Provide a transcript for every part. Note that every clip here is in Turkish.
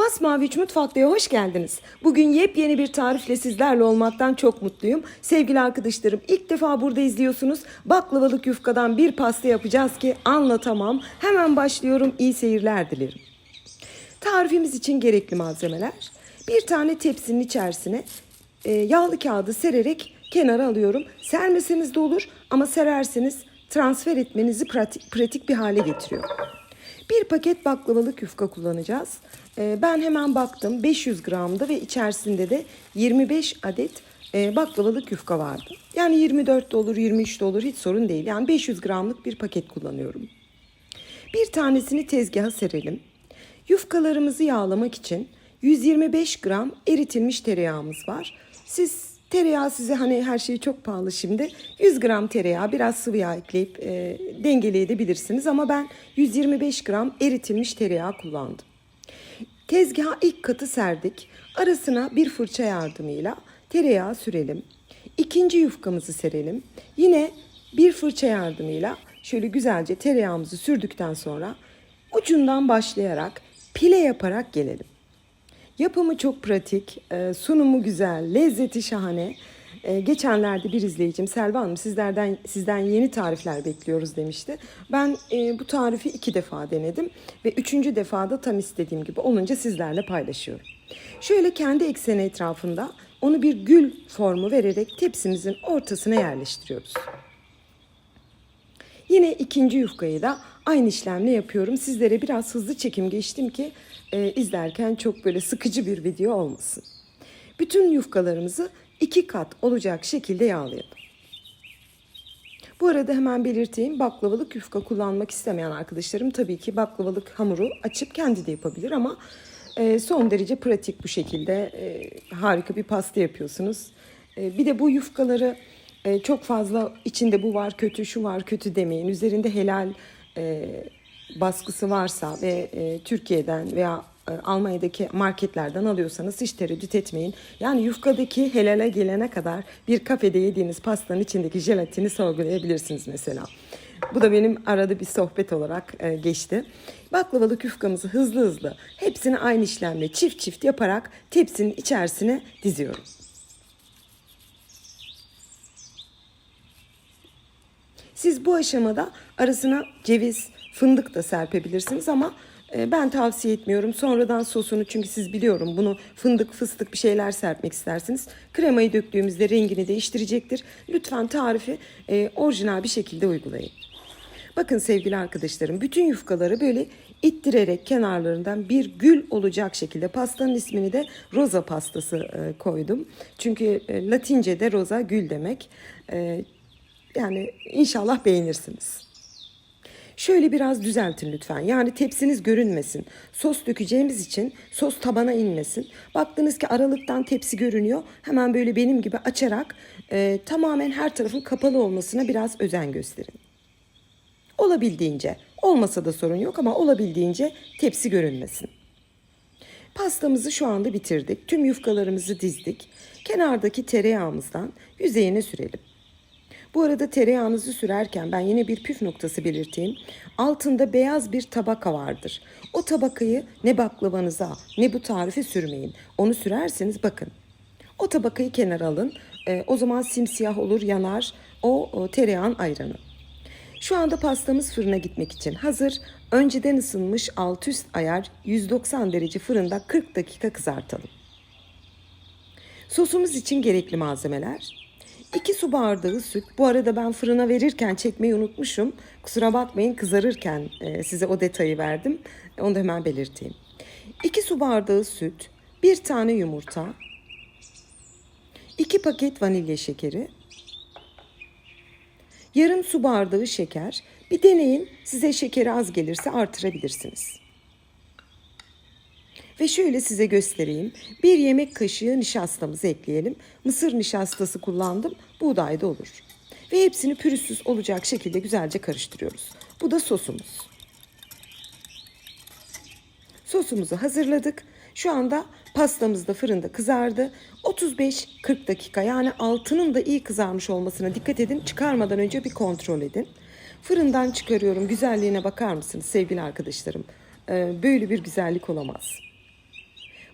Masmavi Üç Mutfak'ta hoş geldiniz. Bugün yepyeni bir tarifle sizlerle olmaktan çok mutluyum. Sevgili arkadaşlarım ilk defa burada izliyorsunuz. Baklavalık yufkadan bir pasta yapacağız ki anlatamam. Hemen başlıyorum. İyi seyirler dilerim. Tarifimiz için gerekli malzemeler. Bir tane tepsinin içerisine e, yağlı kağıdı sererek kenara alıyorum. Sermeseniz de olur ama sererseniz transfer etmenizi pratik, pratik bir hale getiriyor. Bir paket baklavalık yufka kullanacağız. Ee, ben hemen baktım 500 gramda ve içerisinde de 25 adet e, baklavalık yufka vardı. Yani 24 de olur 23 de olur hiç sorun değil. Yani 500 gramlık bir paket kullanıyorum. Bir tanesini tezgaha serelim. Yufkalarımızı yağlamak için 125 gram eritilmiş tereyağımız var. Siz tereyağı size hani her şey çok pahalı şimdi. 100 gram tereyağı biraz sıvı yağ ekleyip e, dengeleyebilirsiniz. Ama ben 125 gram eritilmiş tereyağı kullandım. Tezgaha ilk katı serdik. Arasına bir fırça yardımıyla tereyağı sürelim. İkinci yufkamızı serelim. Yine bir fırça yardımıyla şöyle güzelce tereyağımızı sürdükten sonra ucundan başlayarak pile yaparak gelelim. Yapımı çok pratik, e, sunumu güzel, lezzeti şahane. E, geçenlerde bir izleyicim Selva Hanım sizlerden sizden yeni tarifler bekliyoruz demişti. Ben e, bu tarifi iki defa denedim ve üçüncü defada tam istediğim gibi olunca sizlerle paylaşıyorum. Şöyle kendi ekseni etrafında onu bir gül formu vererek tepsimizin ortasına yerleştiriyoruz. Yine ikinci yufkayı da aynı işlemle yapıyorum. Sizlere biraz hızlı çekim geçtim ki e, izlerken çok böyle sıkıcı bir video olmasın. Bütün yufkalarımızı iki kat olacak şekilde yağlayalım. Bu arada hemen belirteyim baklavalık yufka kullanmak istemeyen arkadaşlarım tabii ki baklavalık hamuru açıp kendi de yapabilir ama e, son derece pratik bu şekilde e, harika bir pasta yapıyorsunuz. E, bir de bu yufkaları e, çok fazla içinde bu var kötü şu var kötü demeyin. Üzerinde helal e, baskısı varsa ve e, Türkiye'den veya e, Almanya'daki marketlerden alıyorsanız hiç tereddüt etmeyin. Yani yufkadaki helale gelene kadar bir kafede yediğiniz pastanın içindeki jelatini sorgulayabilirsiniz mesela. Bu da benim arada bir sohbet olarak e, geçti. Baklavalık yufkamızı hızlı hızlı hepsini aynı işlemle çift çift yaparak tepsinin içerisine diziyorum. Siz bu aşamada arasına ceviz, fındık da serpebilirsiniz ama e, ben tavsiye etmiyorum. Sonradan sosunu çünkü siz biliyorum bunu fındık, fıstık bir şeyler serpmek istersiniz. Kremayı döktüğümüzde rengini değiştirecektir. Lütfen tarifi e, orijinal bir şekilde uygulayın. Bakın sevgili arkadaşlarım bütün yufkaları böyle ittirerek kenarlarından bir gül olacak şekilde pastanın ismini de roza pastası e, koydum. Çünkü e, Latince'de roza gül demek. E, yani inşallah beğenirsiniz. Şöyle biraz düzeltin lütfen. Yani tepsiniz görünmesin. Sos dökeceğimiz için sos tabana inmesin. Baktınız ki aralıktan tepsi görünüyor. Hemen böyle benim gibi açarak e, tamamen her tarafın kapalı olmasına biraz özen gösterin. Olabildiğince, olmasa da sorun yok ama olabildiğince tepsi görünmesin. Pastamızı şu anda bitirdik. Tüm yufkalarımızı dizdik. Kenardaki tereyağımızdan yüzeyine sürelim. Bu arada tereyağınızı sürerken ben yine bir püf noktası belirteyim. Altında beyaz bir tabaka vardır. O tabakayı ne baklavanıza ne bu tarife sürmeyin. Onu sürerseniz bakın. O tabakayı kenara alın. E, o zaman simsiyah olur, yanar. O, o tereyağın ayranı. Şu anda pastamız fırına gitmek için hazır. Önceden ısınmış alt üst ayar 190 derece fırında 40 dakika kızartalım. Sosumuz için gerekli malzemeler. 2 su bardağı süt. Bu arada ben fırına verirken çekmeyi unutmuşum. Kusura bakmayın kızarırken e, size o detayı verdim. Onu da hemen belirteyim. 2 su bardağı süt, 1 tane yumurta, 2 paket vanilya şekeri, yarım su bardağı şeker. Bir deneyin size şekeri az gelirse artırabilirsiniz. Ve şöyle size göstereyim. Bir yemek kaşığı nişastamızı ekleyelim. Mısır nişastası kullandım. Buğday da olur. Ve hepsini pürüzsüz olacak şekilde güzelce karıştırıyoruz. Bu da sosumuz. Sosumuzu hazırladık. Şu anda pastamız da fırında kızardı. 35-40 dakika yani altının da iyi kızarmış olmasına dikkat edin. Çıkarmadan önce bir kontrol edin. Fırından çıkarıyorum. Güzelliğine bakar mısınız sevgili arkadaşlarım? Ee, böyle bir güzellik olamaz.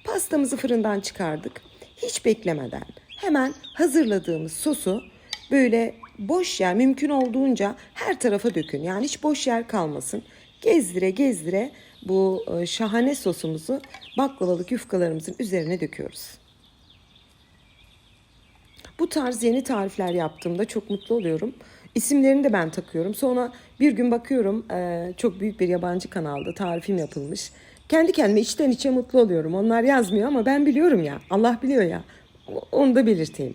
Pastamızı fırından çıkardık. Hiç beklemeden hemen hazırladığımız sosu böyle boş yer mümkün olduğunca her tarafa dökün. Yani hiç boş yer kalmasın. Gezdire gezdire bu e, şahane sosumuzu baklavalık yufkalarımızın üzerine döküyoruz. Bu tarz yeni tarifler yaptığımda çok mutlu oluyorum. İsimlerini de ben takıyorum. Sonra bir gün bakıyorum e, çok büyük bir yabancı kanalda tarifim yapılmış. Kendi kendime içten içe mutlu oluyorum. Onlar yazmıyor ama ben biliyorum ya. Allah biliyor ya. Onu da belirteyim.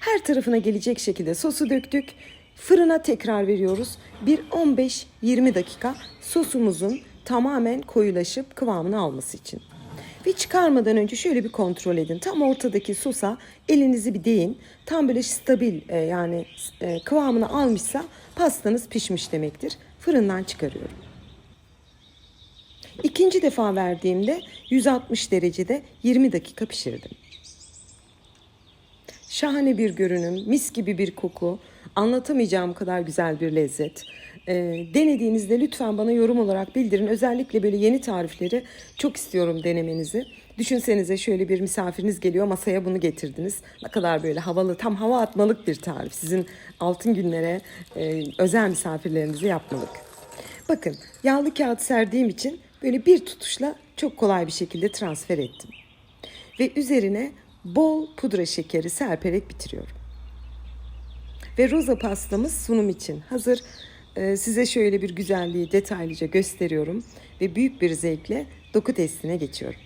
Her tarafına gelecek şekilde sosu döktük. Fırına tekrar veriyoruz. Bir 15-20 dakika sosumuzun tamamen koyulaşıp kıvamını alması için. Ve çıkarmadan önce şöyle bir kontrol edin. Tam ortadaki sosa elinizi bir değin. Tam böyle stabil e, yani e, kıvamını almışsa pastanız pişmiş demektir. Fırından çıkarıyorum. İkinci defa verdiğimde 160 derecede 20 dakika pişirdim. Şahane bir görünüm, mis gibi bir koku, anlatamayacağım kadar güzel bir lezzet. Ee, denediğinizde lütfen bana yorum olarak bildirin. Özellikle böyle yeni tarifleri çok istiyorum denemenizi. Düşünsenize şöyle bir misafiriniz geliyor masaya bunu getirdiniz. Ne kadar böyle havalı, tam hava atmalık bir tarif. Sizin altın günlere e, özel misafirlerinizi yapmalık. Bakın yağlı kağıt serdiğim için böyle bir tutuşla çok kolay bir şekilde transfer ettim. Ve üzerine bol pudra şekeri serperek bitiriyorum. Ve roza pastamız sunum için hazır. Ee, size şöyle bir güzelliği detaylıca gösteriyorum ve büyük bir zevkle doku testine geçiyorum.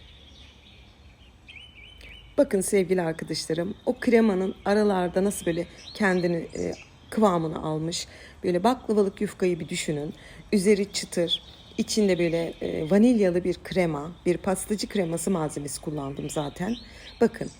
Bakın sevgili arkadaşlarım o kremanın aralarda nasıl böyle kendini e, kıvamını almış. Böyle baklavalık yufkayı bir düşünün. Üzeri çıtır, içinde böyle e, vanilyalı bir krema, bir pastacı kreması malzemesi kullandım zaten. Bakın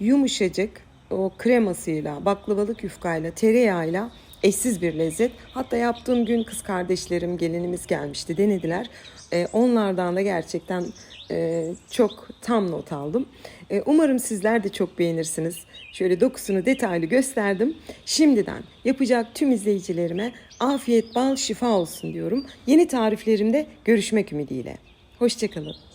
yumuşacık o kremasıyla, baklavalık yufkayla, tereyağıyla eşsiz bir lezzet. Hatta yaptığım gün kız kardeşlerim, gelinimiz gelmişti, denediler. E, onlardan da gerçekten e, çok tam not aldım. E, umarım sizler de çok beğenirsiniz. Şöyle dokusunu detaylı gösterdim. Şimdiden yapacak tüm izleyicilerime afiyet, bal, şifa olsun diyorum. Yeni tariflerimde görüşmek ümidiyle. Hoşçakalın.